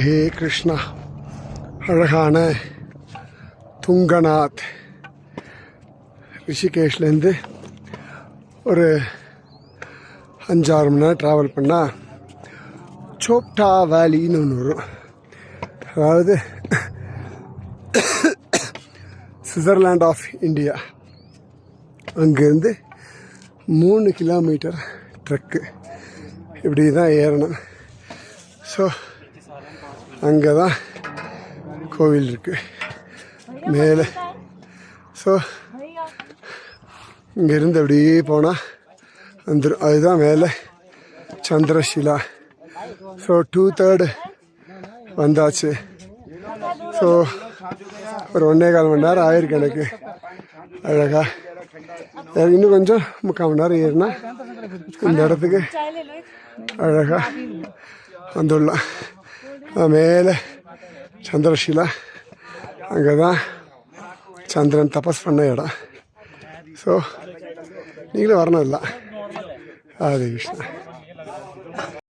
ஹே கிருஷ்ணா அழகான துங்கநாத். ரிஷிகேஷ்லேருந்து ஒரு அஞ்சாறு மணி நேரம் ட்ராவல் பண்ணால் சோப்டா வேலின்னு ஒன்று வரும். அதாவது சுவிட்சர்லாண்ட் ஆஃப் இந்தியா. அங்கேருந்து மூணு கிலோமீட்டர் ட்ரக்கு. இப்படி தான் ஏறணும். ஸோ அங்கே தான் கோவில் இருக்குது மேலே. ஸோ இங்கேருந்து அப்படியே போனால் வந்துடும் அதுதான் மேலே சந்திரஷிலா. ஸோ டூ தேர்டு வந்தாச்சு. ஸோ ஒரு ஒன்றே கால் மணி நேரம் ஆயிருக்கு எனக்கு. அழகா. இன்னும் கொஞ்சம் முக்கால் மணி நேரம் ஏறினா இந்த இடத்துக்கு அழகா வந்துடலாம். அஹ் மேலே சந்திரஷிலா அங்கே தான் சந்திரன் தபஸ் பண்ண இடம் ஸோ நீங்களும் வரணும் இல்லை ஆதி கிருஷ்ணா